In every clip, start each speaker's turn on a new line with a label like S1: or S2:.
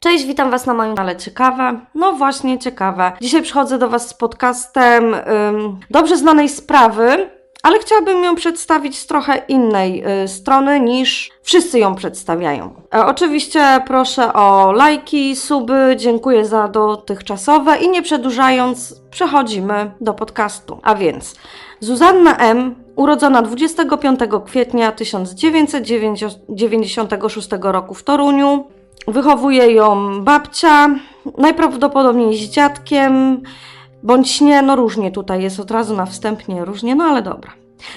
S1: Cześć, witam Was na moim kanale Ciekawe. No właśnie, ciekawe. Dzisiaj przychodzę do Was z podcastem ym, dobrze znanej sprawy, ale chciałabym ją przedstawić z trochę innej y, strony niż wszyscy ją przedstawiają. E, oczywiście proszę o lajki, suby, dziękuję za dotychczasowe i nie przedłużając, przechodzimy do podcastu. A więc Zuzanna M., urodzona 25 kwietnia 1996 roku w Toruniu, Wychowuje ją babcia, najprawdopodobniej z dziadkiem, bądź nie, no różnie tutaj jest od razu na wstępnie, różnie, no ale dobra.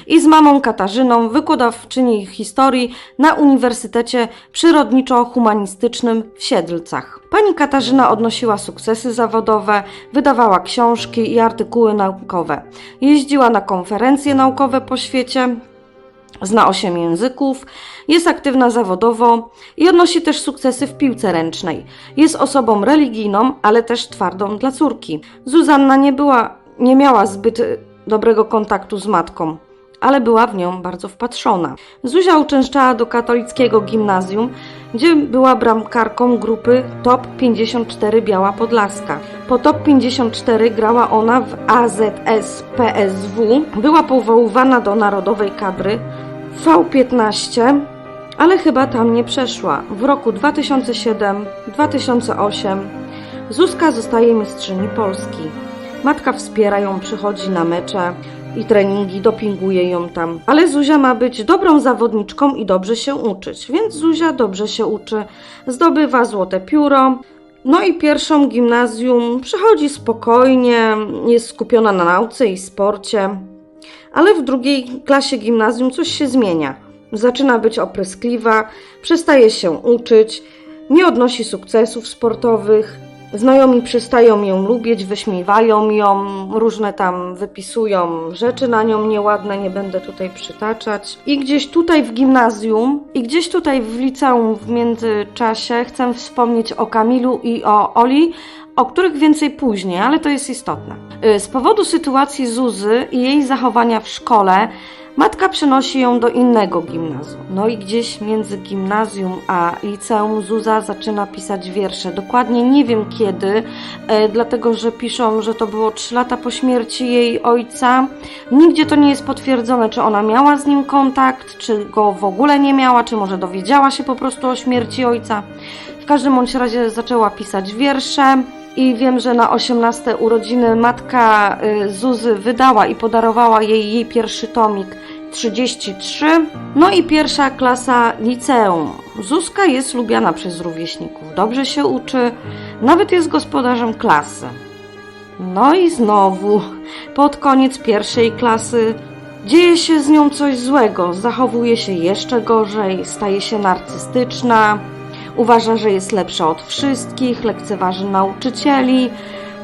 S1: I z mamą Katarzyną, wykładowczyni historii na Uniwersytecie Przyrodniczo-Humanistycznym w Siedlcach. Pani Katarzyna odnosiła sukcesy zawodowe, wydawała książki i artykuły naukowe. Jeździła na konferencje naukowe po świecie, Zna osiem języków, jest aktywna zawodowo i odnosi też sukcesy w piłce ręcznej. Jest osobą religijną, ale też twardą dla córki. Zuzanna nie była, nie miała zbyt y, dobrego kontaktu z matką, ale była w nią bardzo wpatrzona. Zuzia uczęszczała do katolickiego gimnazjum, gdzie była bramkarką grupy Top 54 Biała Podlaska. Po Top 54 grała ona w AZS PSW, była powoływana do narodowej kadry V15, ale chyba tam nie przeszła. W roku 2007-2008 Zuzka zostaje mistrzyni Polski. Matka wspiera ją, przychodzi na mecze i treningi, dopinguje ją tam. Ale Zuzia ma być dobrą zawodniczką i dobrze się uczyć, więc Zuzia dobrze się uczy, zdobywa złote pióro. No i pierwszą gimnazjum przychodzi spokojnie, jest skupiona na nauce i sporcie. Ale w drugiej klasie gimnazjum coś się zmienia. Zaczyna być opryskliwa, przestaje się uczyć, nie odnosi sukcesów sportowych. Znajomi przestają ją lubić, wyśmiewają ją, różne tam wypisują rzeczy na nią nieładne, nie będę tutaj przytaczać. I gdzieś tutaj w gimnazjum i gdzieś tutaj w liceum w międzyczasie chcę wspomnieć o Kamilu i o Oli, o których więcej później, ale to jest istotne. Y, Z powodu sytuacji Zuzy i jej zachowania w szkole, matka przenosi ją do innego gimnazjum. No i gdzieś między gimnazjum a liceum Zuza zaczyna pisać wiersze. Dokładnie nie wiem kiedy, e, dlatego że piszą, że to było 3 lata po śmierci jej ojca. Nigdzie to nie jest potwierdzone, czy ona miała z nim kontakt, czy go w ogóle nie miała, czy może dowiedziała się po prostu o śmierci ojca. W każdym bądź razie zaczęła pisać wiersze. I wiem, że na 18 urodziny matka y, Zuzy wydała i podarowała jej jej pierwszy tomik 33. No i pierwsza klasa liceum. Zuzka jest lubiana przez rówieśników, dobrze się uczy, nawet jest gospodarzem klasy. No i znowu, pod koniec pierwszej klasy, dzieje się z nią coś złego, zachowuje się jeszcze gorzej, staje się narcystyczna, uważa, że jest lepsza od wszystkich, lekceważy nauczycieli,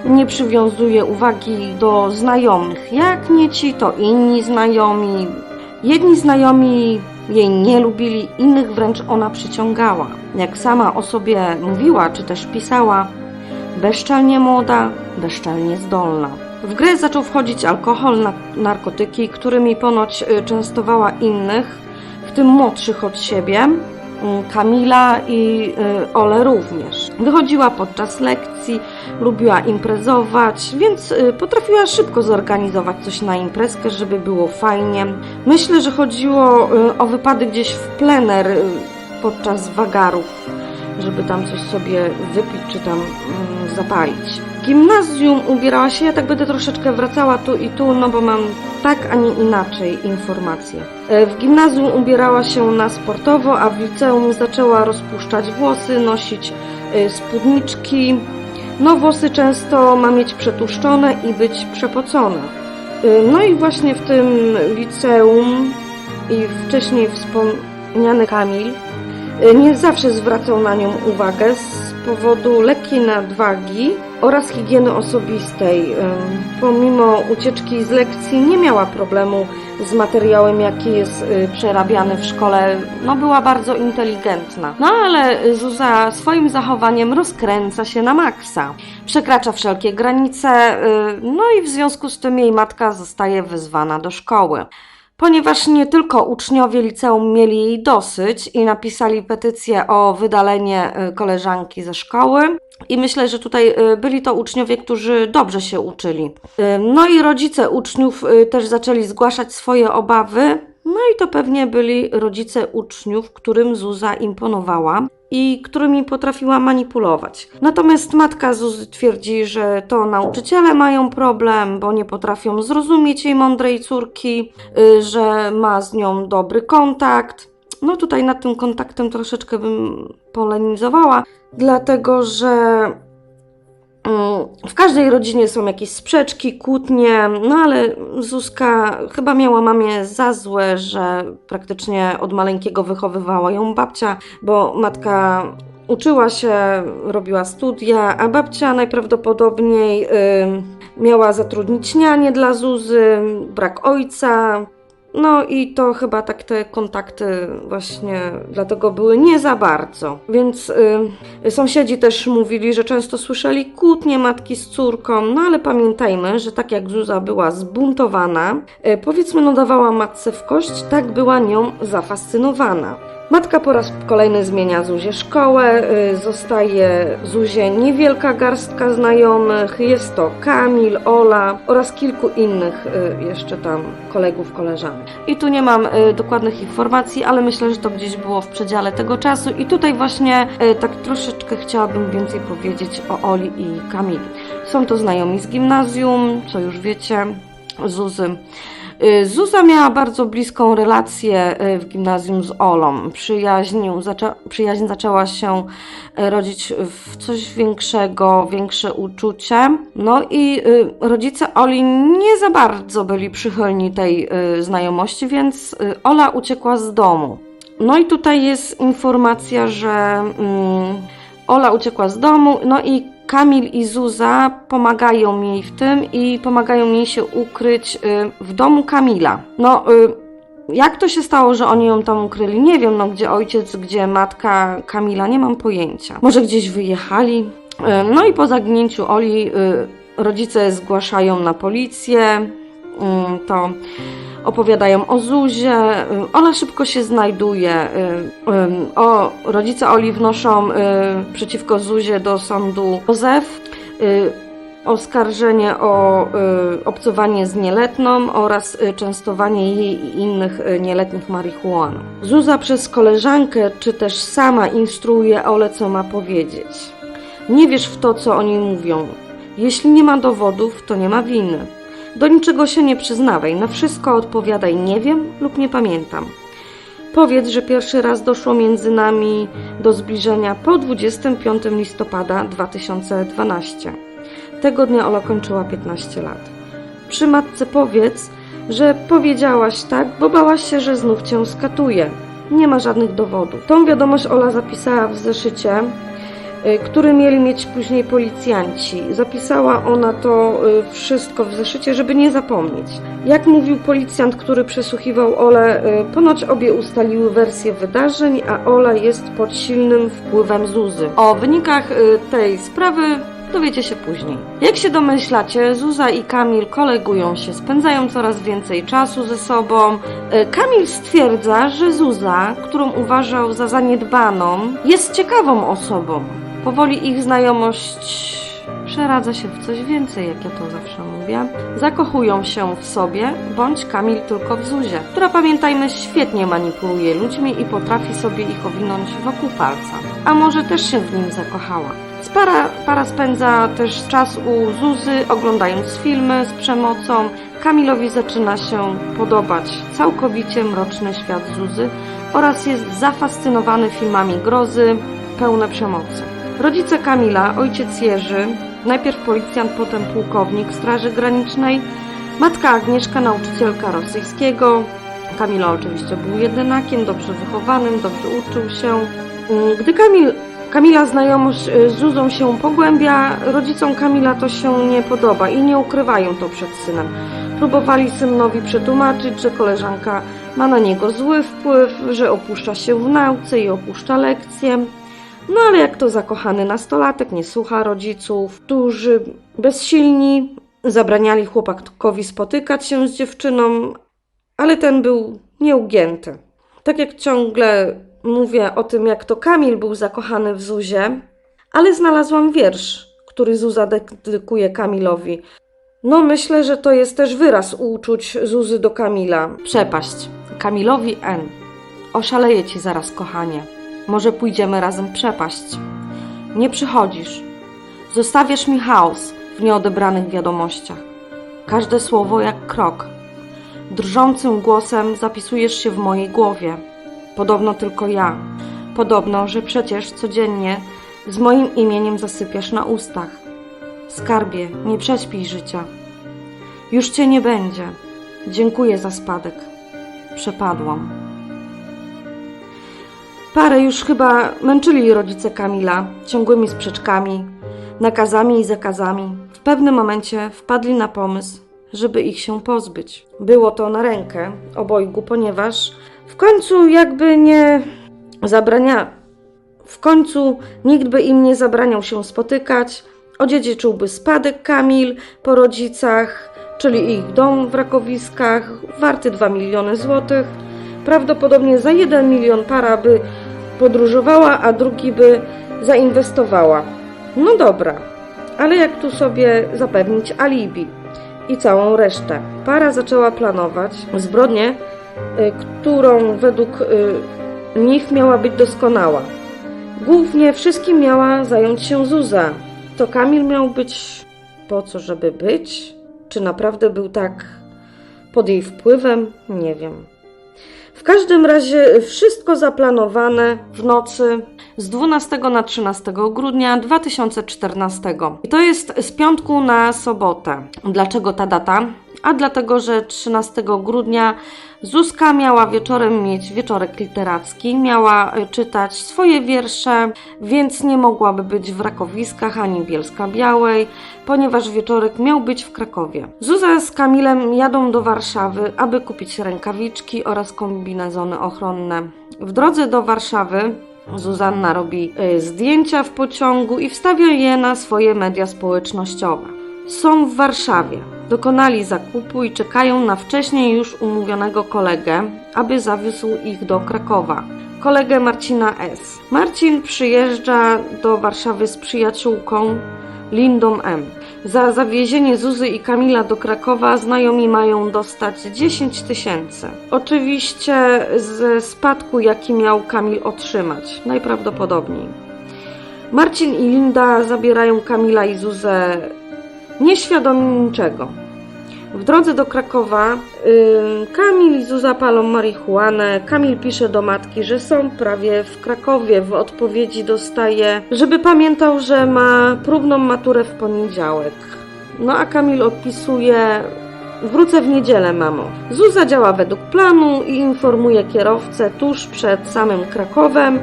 S1: nie przywiązuje uwagi do znajomych. Jak nie ci, to inni znajomi. Jedni znajomi jej nie lubili, innych wręcz ona przyciągała. Jak sama o sobie mówiła, czy też pisała, bezczelnie młoda, bezczelnie zdolna. W grę zaczął wchodzić alkohol, na- narkotyki, którymi ponoć y, częstowała innych, w tym młodszych od siebie, Kamila i y, Ole również. Wychodziła podczas lekcji, lubiła imprezować, więc y, potrafiła szybko zorganizować coś na imprezkę, żeby było fajnie. Myślę, że chodziło y, o wypady gdzieś w plener y, podczas wagarów żeby tam coś sobie wypić czy tam mm, zapalić. Gimnazjum ubierała się, ja tak będę troszeczkę wracała tu i tu, no bo mam tak, a nie inaczej informacje. E, W gimnazjum ubierała się na sportowo, a w liceum zaczęła rozpuszczać włosy, nosić e, spódniczki. No włosy często ma mieć przetłuszczone i być przepocone. E, No i właśnie w tym liceum i wcześniej wspomniany Kamil nie zawsze zwracał na nią uwagę powodu lekkiej nadwagi oraz higieny osobistej. Ym, Pomimo ucieczki z lekcji nie miała problemu z materiałem, jaki jest y, przerabiany w szkole. No była bardzo inteligentna. No ale Zuza swoim zachowaniem rozkręca się na maksa. Przekracza wszelkie granice, y, no i w związku z tym jej matka zostaje wyzwana do szkoły. Ponieważ nie tylko uczniowie liceum mieli jej dosyć i napisali petycję o wydalenie y, koleżanki ze szkoły, i myślę, że tutaj y, byli to uczniowie, którzy dobrze się uczyli. Y, No i rodzice uczniów też zaczęli zgłaszać swoje obawy. No i to pewnie byli rodzice uczniów, którym Zuza imponowała i którymi potrafiła manipulować. Natomiast matka Zuzy twierdzi, że to nauczyciele mają problem, bo nie potrafią zrozumieć jej mądrej córki, y, że ma z nią dobry kontakt. No tutaj nad tym kontaktem troszeczkę bym polemizowała, dlatego że w każdej rodzinie są jakieś sprzeczki, kłótnie, no ale Zuzka chyba miała mamie za złe, że praktycznie od maleńkiego wychowywała ją babcia, bo matka uczyła się, robiła studia, a babcia najprawdopodobniej miała zatrudnić nianię dla Zuzy, brak ojca, no i to chyba tak te kontakty właśnie dlatego były nie za bardzo. Więc y, sąsiedzi też mówili, że często słyszeli kłótnie matki z córką, no ale pamiętajmy, że tak jak Zuza była zbuntowana, y, powiedzmy no dawała matce w kość, tak była nią zafascynowana. Matka po raz kolejny zmienia Zuzie szkołę, y, zostaje Zuzie niewielka garstka znajomych, jest to Kamil, Ola oraz kilku innych y, jeszcze tam kolegów, koleżanek. I tu nie mam y, dokładnych informacji, ale myślę, że to gdzieś było w przedziale tego czasu i tutaj właśnie tak troszeczkę chciałabym więcej powiedzieć o Oli i Kamilu. Są to znajomi z gimnazjum, co już wiecie, Zuzy. Y, Zuza miała bardzo bliską relację y, w gimnazjum z Olą. Przyjaźń, zaczę- przyjaźń zaczęła się y, rodzić w coś większego, większe uczucie. No i rodzice Oli nie za bardzo byli przychylni tej znajomości, więc Ola uciekła z domu. No i tutaj jest informacja, że mm, Ola uciekła z domu, no i Kamil i Zuza pomagają jej w tym i pomagają jej się ukryć y, w domu Kamila. No, y, jak to się stało, że oni ją tam ukryli? Nie wiem, no gdzie ojciec, gdzie matka Kamila, nie mam pojęcia. Może gdzieś wyjechali? Y, No i po zaginięciu Oli rodzice zgłaszają na policję to opowiadają o Zuzie. y, Ola szybko się znajduje. y, O, rodzice Oli wnoszą y, przeciwko Zuzie do sądu Józef oskarżenie o obcowanie z nieletną oraz częstowanie jej i innych nieletnich marihuaną. Zuza przez koleżankę czy też sama instruuje Ole, co ma powiedzieć. Nie wierz w to, co oni mówią. Jeśli nie ma dowodów, to nie ma winy. Do niczego się nie przyznawaj, na wszystko odpowiadaj nie wiem lub nie pamiętam. Powiedz, że pierwszy raz doszło między nami do zbliżenia po 25 listopada 2012. Tego dnia Ola kończyła 15 lat. Przy matce powiedz, że powiedziałaś tak, bo bałaś się, że znów cię skatuje. Nie ma żadnych dowodów. Tą wiadomość Ola zapisała w zeszycie, który mieli mieć później policjanci. Zapisała ona to y, wszystko w zeszycie, żeby nie zapomnieć. Jak mówił policjant, który przesłuchiwał Olę, y, ponoć obie ustaliły wersję wydarzeń, a Ola jest pod silnym wpływem Zuzy. O wynikach y, tej sprawy dowiecie się później. Jak się domyślacie, Zuza i Kamil kolegują się, spędzają coraz więcej czasu ze sobą. Y, Kamil stwierdza, że Zuza, którą uważał za zaniedbaną, jest ciekawą osobą. Powoli ich znajomość przeradza się w coś więcej, jak ja to zawsze mówię. Zakochują się w sobie, bądź Kamil tylko w Zuzie, która pamiętajmy świetnie manipuluje ludźmi i potrafi sobie ich owinąć wokół palca. A może też się w nim zakochała. Para, para spędza też czas u Zuzy, oglądając filmy z przemocą. Kamilowi zaczyna się podobać całkowicie mroczny świat Zuzy oraz jest zafascynowany filmami grozy pełne przemocy. Rodzice Kamila, ojciec Jerzy, najpierw policjant, potem pułkownik Straży Granicznej, matka Agnieszka, nauczycielka rosyjskiego. Kamila oczywiście był jedynakiem, dobrze wychowanym, dobrze uczył się. Mm, Gdy Kamil, Kamila znajomość y, z Zuzą się pogłębia, rodzicom Kamila to się nie podoba i nie ukrywają to przed synem. Próbowali synowi przetłumaczyć, że koleżanka ma na niego zły wpływ, że opuszcza się w nauce i opuszcza lekcje. No ale jak to zakochany nastolatek nie słucha rodziców, którzy bezsilni zabraniali chłopakowi spotykać się z dziewczyną, ale ten był nieugięty. Tak jak ciągle mówię o tym, jak to Kamil był zakochany w Zuzie, ale znalazłam wiersz, który Zuza dedykuje Kamilowi. No, myślę, że to jest też wyraz uczuć Zuzy do Kamila. Przepaść. Kamilowi N. Oszaleję ci zaraz, kochanie. Może pójdziemy razem przepaść. Nie przychodzisz. Zostawiasz mi chaos w nieodebranych wiadomościach. Każde słowo jak krok. Drżącym głosem zapisujesz się w mojej głowie. Podobno tylko ja. Podobno, że przecież codziennie z moim imieniem zasypiasz na ustach. Skarbie, nie prześpij życia. Już cię nie będzie. Dziękuję za spadek. Przepadłam. Parę już chyba męczyli rodzice Kamila ciągłymi sprzeczkami, nakazami i zakazami. W pewnym momencie wpadli na pomysł, żeby ich się pozbyć. Było to na rękę obojgu, ponieważ w końcu jakby nie zabrania, w końcu nikt by im nie zabraniał się spotykać, odziedziczyłby spadek Kamil po rodzicach, czyli ich dom w Rakowiskach, warty 2 miliony złotych. Prawdopodobnie za 1 milion para by podróżowała, a drugi by zainwestowała. No dobra, ale jak tu sobie zapewnić alibi i całą resztę? Para zaczęła planować zbrodnię, y, którą według y, nich miała być doskonała. Głównie wszystkim miała zająć się Zuza. To Kamil miał być po co, żeby być? Czy naprawdę był tak pod jej wpływem? Nie wiem. W każdym razie wszystko zaplanowane w nocy z 12 na 13 grudnia 2014. I to jest z piątku na sobotę. Dlaczego ta data? A dlatego, że 13 grudnia Zuzka miała wieczorem mieć wieczorek literacki, miała y, czytać swoje wiersze, więc nie mogłaby być w Rakowiskach ani Bielska Białej, ponieważ wieczorek miał być w Krakowie. Zuza z Kamilem jadą do Warszawy, aby kupić rękawiczki oraz kombinezony ochronne. W drodze do Warszawy Zuzanna robi y, zdjęcia w pociągu i wstawia je na swoje media społecznościowe. Są w Warszawie. Dokonali zakupu i czekają na wcześniej już umówionego kolegę, aby zawiózł ich do Krakowa. Kolegę Marcina S. Marcin przyjeżdża do Warszawy z przyjaciółką Lindą M. Za zawiezienie Zuzy i Kamila do Krakowa znajomi mają dostać 10 tysięcy. Oczywiście ze spadku, jaki miał Kamil otrzymać, najprawdopodobniej. Marcin i Linda zabierają Kamila i Zuzę nieświadomi niczego. W drodze do Krakowa ym, Kamil i Zuza palą marihuanę. Kamil pisze do matki, że są prawie w Krakowie. W odpowiedzi dostaje, żeby pamiętał, że ma próbną maturę w poniedziałek. No a Kamil odpisuje: Wrócę w niedzielę, mamo. Zuza działa według planu i informuje kierowcę tuż przed samym Krakowem,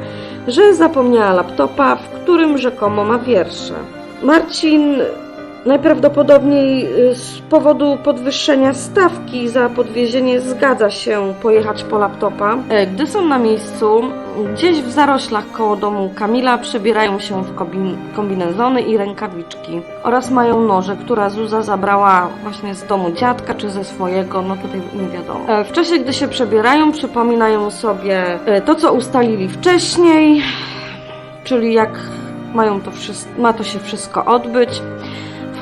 S1: że zapomniała laptopa, w którym rzekomo ma wiersze. Marcin Najprawdopodobniej y, z powodu podwyższenia stawki za podwiezienie zgadza się pojechać po laptopa. E, Gdy są na miejscu, gdzieś w zaroślach koło domu Kamila przebierają się w kombin- kombinezony i rękawiczki oraz mają noże, która Zuza zabrała właśnie z domu dziadka czy ze swojego, no tutaj nie wiadomo. E, W czasie, gdy się przebierają, przypominają sobie e, to, co ustalili wcześniej, czyli jak mają to ma to się wszystko odbyć.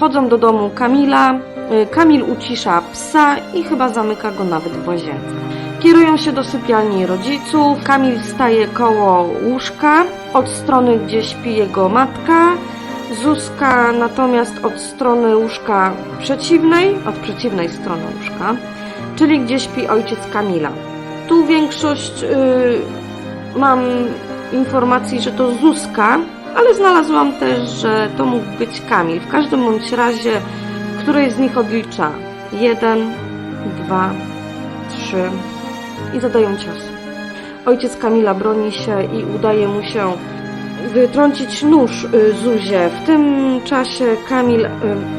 S1: Wchodzą do domu Kamila. Y, Kamil ucisza psa i chyba zamyka go nawet w łazience. Kierują się do sypialni rodziców. Kamil staje koło łóżka, od strony gdzie śpi jego matka. Zuzka natomiast od strony łóżka przeciwnej, od przeciwnej strony łóżka, czyli gdzie śpi ojciec Kamila. Tu większość y, mam informacji, że to Zuzka, ale znalazłam też, że to mógł być Kamil. W każdym bądź razie, której z nich odlicza? Jeden, dwa, trzy i zadają cios. Ojciec Kamila broni się i udaje mu się wytrącić nóż y, Zuzie. W tym czasie Kamil y,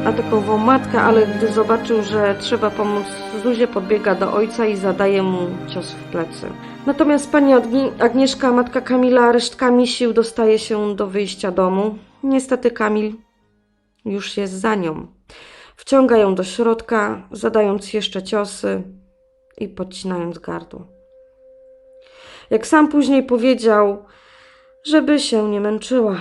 S1: atakował matkę, ale gdy zobaczył, że trzeba pomóc Zuzie, podbiega do ojca i zadaje mu cios w plecy. Natomiast pani Agni- Agnieszka, matka Kamila, resztkami sił dostaje się do wyjścia domu. Niestety Kamil już jest za nią. Wciąga ją do środka, zadając jeszcze ciosy i podcinając gardło. Jak sam później powiedział, żeby się nie męczyła.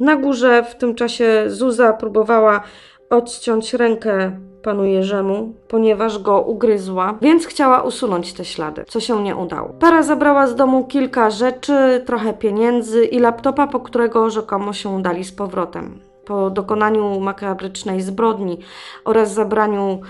S1: Na górze w tym czasie Zuza próbowała odciąć rękę panu Jerzemu, ponieważ go ugryzła, więc chciała usunąć te ślady, co się nie udało. Para zabrała z domu kilka rzeczy, trochę pieniędzy i laptopa, po którego rzekomo się udali z powrotem. Po dokonaniu makabrycznej zbrodni oraz zabraniu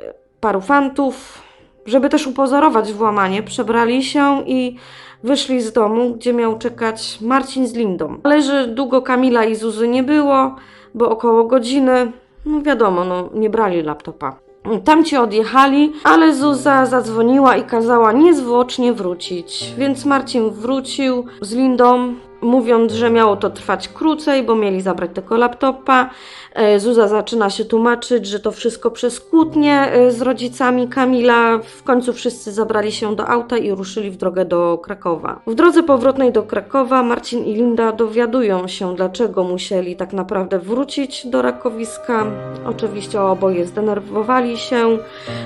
S1: e, paru fantów, żeby też upozorować włamanie, przebrali się i wyszli z domu, gdzie miał czekać Marcin z Lindą. Ale że długo Kamila i Zuzy nie było, bo około godziny, no wiadomo, no nie brali laptopa. Tamci odjechali, ale Zuza zadzwoniła i kazała niezwłocznie wrócić. Więc Marcin wrócił z Lindą, mówiąc, że miało to trwać krócej, bo mieli zabrać tego laptopa. E, Zuza zaczyna się tłumaczyć, że to wszystko przez kłótnie e, z rodzicami Kamila. W końcu wszyscy zabrali się do auta i ruszyli w drogę do Krakowa. W drodze powrotnej do Krakowa Marcin i Linda dowiadują się, dlaczego musieli tak naprawdę wrócić do Rakowiska. Oczywiście oboje zdenerwowali się,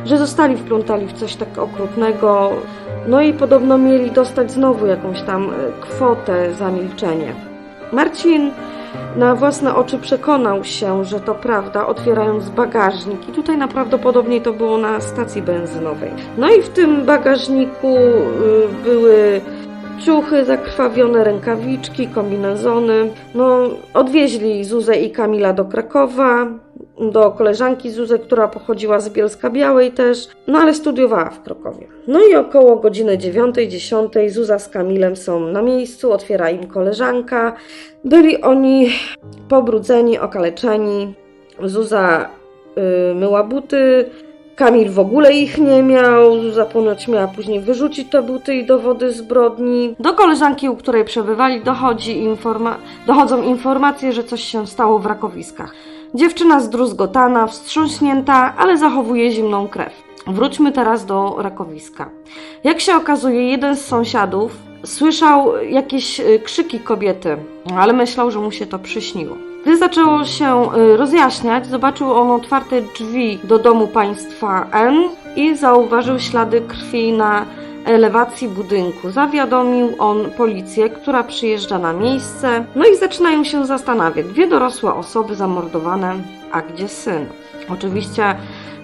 S1: że zostali wplątali w coś tak okrutnego. No i podobno mieli dostać znowu jakąś tam e, kwotę za milczenie. Marcin na własne oczy przekonał się, że to prawda, otwierając bagażnik. I tutaj najprawdopodobniej to było na stacji benzynowej. No i w tym bagażniku y, były ciuchy zakrwawione, rękawiczki, kombinezony. No, odwieźli Zuzę i Kamila do Krakowa, do koleżanki Zuzy, która pochodziła z Bielska Białej też, no ale studiowała w Krakowie. No i około godziny 9-10 Zuza z Kamilem są na miejscu, otwiera im koleżanka. Byli oni pobrudzeni, okaleczeni. Zuza y, myła buty, Kamil w ogóle ich nie miał, Zuza ponoć miała później wyrzucić te buty i dowody zbrodni. Do koleżanki, u której przebywali, dochodzi informa- dochodzą informacje, że coś się stało w rakowiskach. Dziewczyna zdruzgotana, wstrząśnięta, ale zachowuje zimną krew. Wróćmy teraz do rakowiska. Jak się okazuje, jeden z sąsiadów słyszał jakieś y, krzyki kobiety, ale myślał, że mu się to przyśniło. Gdy zaczęło się y, rozjaśniać, zobaczył on otwarte drzwi do domu państwa N i zauważył ślady krwi na elewacji budynku. Zawiadomił on policję, która przyjeżdża na miejsce. No i zaczynają się zastanawiać. Dwie dorosłe osoby zamordowane, a gdzie syn? Oczywiście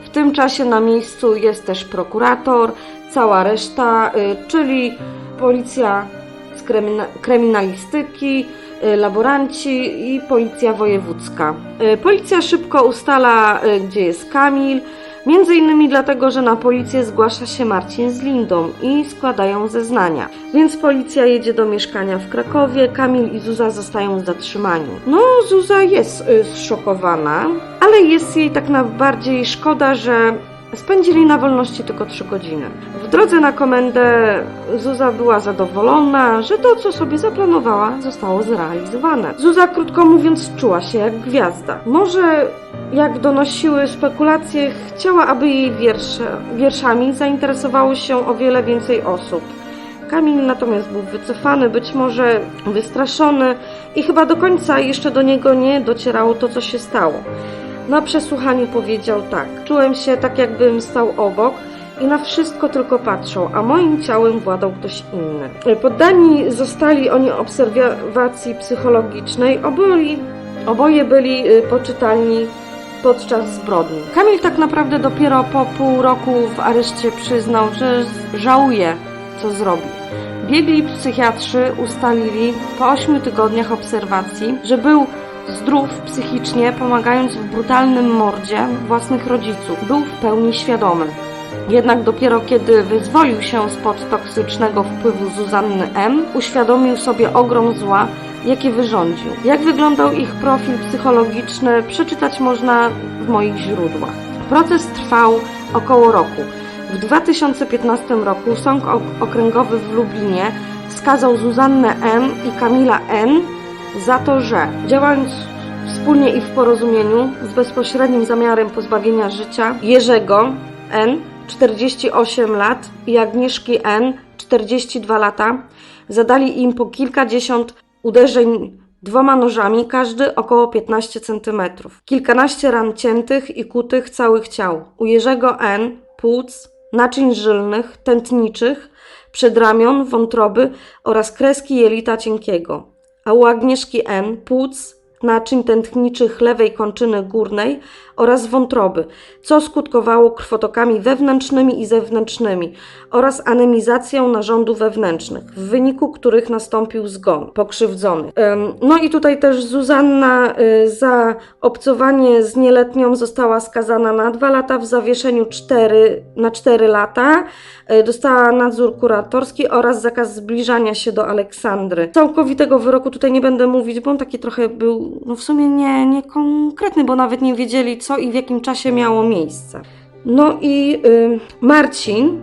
S1: w tym czasie na miejscu jest też prokurator, cała reszta, y, czyli policja z krymina- kryminalistyki, y, laboranci i policja wojewódzka. Y, Policja szybko ustala, gdzie jest Kamil, między innymi dlatego, że na policję zgłasza się Marcin z Lindą i składają zeznania. Więc policja jedzie do mieszkania w Krakowie, Kamil i Zuza zostają zatrzymani. No, Zuza jest y, zszokowana, ale jest jej tak najbardziej szkoda, że Spędzili na wolności tylko trzy godziny. W drodze na komendę Zuza była zadowolona, że to, co sobie zaplanowała, zostało zrealizowane. Zuza, krótko mówiąc, czuła się jak gwiazda. Może, jak donosiły spekulacje, chciała, aby jej wiersze, wierszami zainteresowało się o wiele więcej osób. Kamil natomiast był wycofany, być może wystraszony i chyba do końca jeszcze do niego nie docierało to, co się stało. Na przesłuchaniu powiedział tak. Czułem się tak, jakbym stał obok i na wszystko tylko patrzał, a moim ciałem władał ktoś inny. Poddani zostali oni obserwacji psychologicznej. Oboje, oboje byli y, poczytalni podczas zbrodni. Kamil tak naprawdę dopiero po pół roku w areszcie przyznał, że żałuje, co zrobił. Biegli psychiatrzy ustalili po 8 tygodniach obserwacji, że był zdrów psychicznie, pomagając w brutalnym mordzie własnych rodziców. Był w pełni świadomy. Jednak dopiero kiedy wyzwolił się spod toksycznego wpływu Zuzanny M., uświadomił sobie ogrom zła, jakie wyrządził. Jak wyglądał ich profil psychologiczny, przeczytać można w moich źródłach. Proces trwał około roku. W 2015 roku Sąd Ok- Okręgowy w Lublinie skazał Zuzannę M. i Kamila N. za to, że działając wspólnie i w porozumieniu z bezpośrednim zamiarem pozbawienia życia Jerzego N. 48 lat i Agnieszki N. 42 lata zadali im po kilkadziesiąt uderzeń dwoma nożami, każdy około 15 cm. Kilkanaście ran ciętych i kutych całych ciał. U Jerzego N. płuc naczyń żylnych, tętniczych, przedramion, wątroby oraz kreski jelita cienkiego, u Agnieszki N. płuc, naczyń tętniczych lewej kończyny górnej oraz wątroby, co skutkowało krwotokami wewnętrznymi i zewnętrznymi oraz anemizacją narządów wewnętrznych, w wyniku których nastąpił zgon pokrzywdzonych. Ym, No i tutaj też Zuzanna y, za obcowanie z nieletnią została skazana na dwa lata w zawieszeniu 4, na 4 lata. Y, Dostała nadzór kuratorski oraz zakaz zbliżania się do Aleksandry. Całkowitego wyroku tutaj nie będę mówić, bo on taki trochę był, no w sumie nie, nie konkretny, bo nawet nie wiedzieli co i w jakim czasie miało miejsce. No i y, Marcin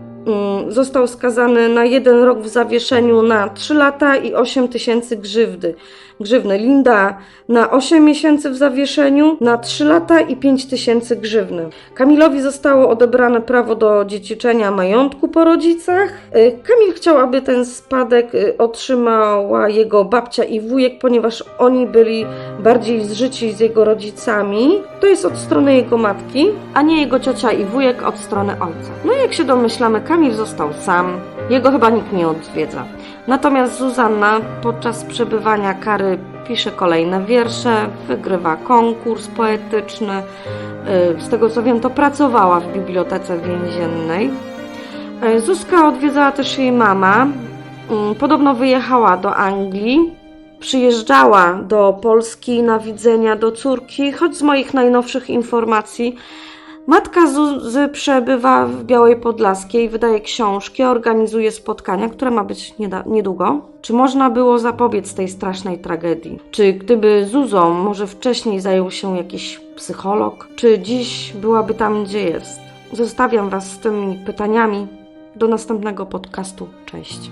S1: y, został skazany na jeden rok w zawieszeniu na 3 lata i 8 tysięcy grzywdy. Grzywny. Linda na 8 miesięcy w zawieszeniu, na 3 lata i 5 tysięcy grzywny. Kamilowi zostało odebrane prawo do dziedziczenia majątku po rodzicach. Y, Kamil chciał, aby ten spadek y, otrzymała jego babcia i wujek, ponieważ oni byli bardziej zżyci z jego rodzicami. To jest od strony jego matki, a nie jego ciocia i wujek od strony ojca. No i jak się domyślamy, Kamil został sam. Jego chyba nikt nie odwiedza. Natomiast Zuzanna podczas przebywania kary pisze kolejne wiersze, wygrywa konkurs poetyczny. Y, Z tego co wiem, to pracowała w bibliotece więziennej. Y, Zuzka odwiedzała też jej mama. Mm, Podobno wyjechała do Anglii. Przyjeżdżała do Polski na widzenia do córki, choć z moich najnowszych informacji Matka Zuzy przebywa w Białej Podlaskiej, wydaje książki, organizuje spotkania, które ma być niedługo. Czy można było zapobiec tej strasznej tragedii? Czy gdyby Zuzą może wcześniej zajął się jakiś psycholog? Czy dziś byłaby tam, gdzie jest? Zostawiam Was z tymi pytaniami. Do następnego podcastu. Cześć.